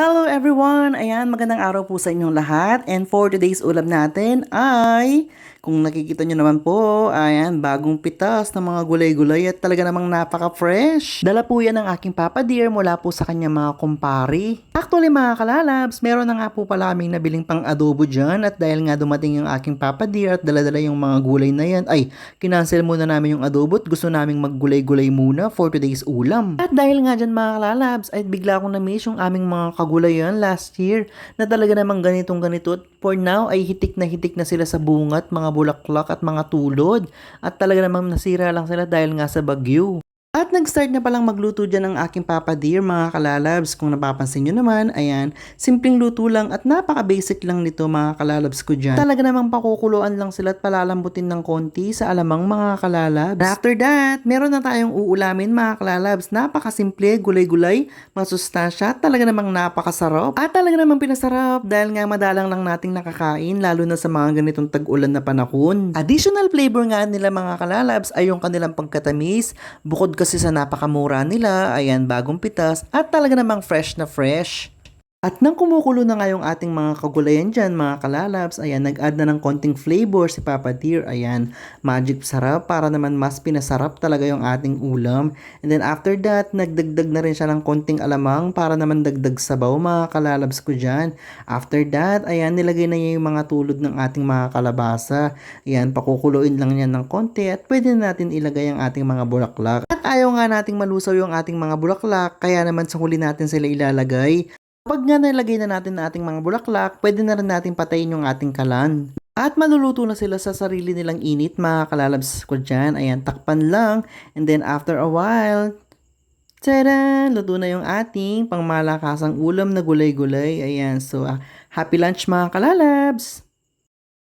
Hello everyone! Ayan, magandang araw po sa inyong lahat. And for today's ulam natin ay, kung nakikita nyo naman po, ayan, bagong pitas ng mga gulay-gulay at talaga namang napaka-fresh. Dala po yan ng aking Papa Dear mula po sa kanya mga kumpari. Actually mga kalalabs, meron na nga po pala kaming nabiling pang adobo dyan at dahil nga dumating yung aking Papa Dear at dala-dala yung mga gulay na yan, ay, kinancel muna namin yung adobo at gusto naming maggulay-gulay muna for today's ulam. At dahil nga dyan mga kalalabs, ay bigla akong na-miss yung aming mga kagulayan last year na talaga namang ganitong ganito. For now ay hitik na hitik na sila sa bungat, mga bulaklak at mga tulod. At talaga namang nasira lang sila dahil nga sa bagyo. At nag-start na palang magluto dyan ng aking Papa Dear mga kalalabs. Kung napapansin nyo naman, ayan, simpleng luto lang at napaka-basic lang nito mga kalalabs ko dyan. Talaga namang pakukuluan lang sila at palalambutin ng konti sa alamang mga kalalabs. After that, meron na tayong uulamin mga kalalabs. Napakasimple, gulay-gulay, masustansya, talaga namang napakasarap. At talaga namang pinasarap dahil nga madalang lang nating nakakain lalo na sa mga ganitong tag-ulan na panahon. Additional flavor nga nila mga kalalabs ay yung kanilang pagkatamis, bukod kasi sa napakamura nila, ayan, bagong pitas, at talaga namang fresh na fresh. At nang kumukulo na nga yung ating mga kagulayan dyan, mga kalalabs, ayan, nag-add na ng konting flavor si Papa Dear. Ayan, magic sarap para naman mas pinasarap talaga yung ating ulam. And then after that, nagdagdag na rin siya ng konting alamang para naman dagdag sabaw mga kalalabs ko dyan. After that, ayan, nilagay na niya yung mga tulod ng ating mga kalabasa. Ayan, pakukuluin lang yan ng konti at pwede na natin ilagay ang ating mga bulaklak. Ayaw nga nating malusaw yung ating mga bulaklak, kaya naman sa huli natin sila ilalagay. Kapag nga nalagay na natin ang ating mga bulaklak, pwede na rin natin patayin yung ating kalan. At maluluto na sila sa sarili nilang init, mga kalalabs ko dyan. Ayan, takpan lang. And then after a while, tada! Luto na yung ating pangmalakasang ulam na gulay-gulay. Ayan, so ah, happy lunch mga kalalabs!